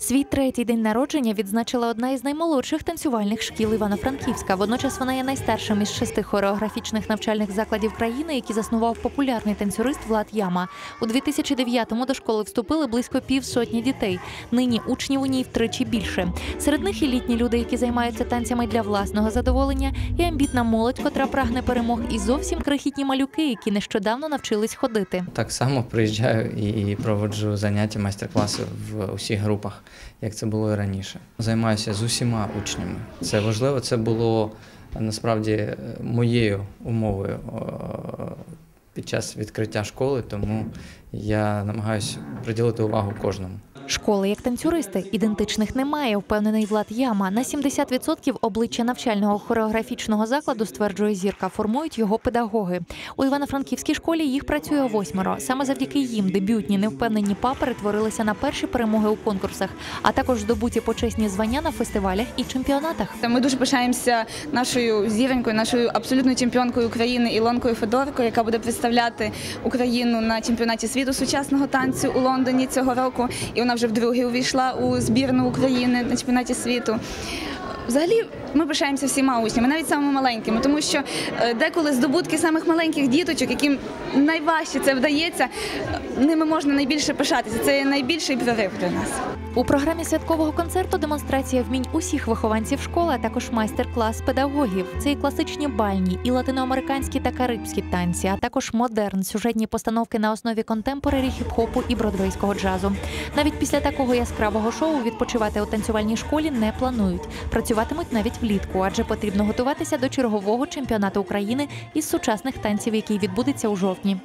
Свій третій день народження відзначила одна із наймолодших танцювальних шкіл Івано-Франківська. Водночас вона є найстаршим із шести хореографічних навчальних закладів країни, які заснував популярний танцюрист Влад Яма. У 2009-му до школи вступили близько півсотні дітей. Нині учнів у ній втричі більше. Серед них і літні люди, які займаються танцями для власного задоволення, і амбітна молодь, котра прагне перемог, і зовсім крихітні малюки, які нещодавно навчились ходити. Так само приїжджаю і проводжу заняття, майстер-класи в усіх групах, як це було і раніше. Займаюся з усіма учнями. Це важливо, це було е, насправді е, моєю умовою е, під час відкриття школи, тому я намагаюся приділити увагу кожному. Школи як танцюристи ідентичних немає, впевнений Влад Яма. На 70% обличчя навчального хореографічного закладу, стверджує зірка, формують його педагоги. У Івано-Франківській школі їх працює восьмеро. Саме завдяки їм дебютні невпевнені па перетворилися на перші перемоги у конкурсах, а також здобуті почесні звання на фестивалях і чемпіонатах. Ми дуже пишаємося нашою зіронькою, нашою абсолютною чемпіонкою України Ілонкою Федорко, яка буде представляти Україну на чемпіонаті світу сучасного танцю у Лондоні цього року. І вона вже вдруге увійшла у збірну України на чемпіонаті світу. Взагалі, ми пишаємося всіма учнями, навіть самими маленькими, тому що е, деколи здобутки самих маленьких діточок, яким найважче це вдається, ними можна найбільше пишатися. Це найбільший прорив для нас. У програмі святкового концерту демонстрація вмінь усіх вихованців школи, а також майстер-клас педагогів. Це і класичні бальні, і латиноамериканські та карибські танці, а також модерн, сюжетні постановки на основі контемпорарі хіп-хопу і бродвейського джазу. Навіть після такого яскравого шоу відпочивати у танцювальній школі не планують. Працюватимуть навіть влітку, адже потрібно готуватися до чергового чемпіонату України із сучасних танців, який відбудеться у жовтні.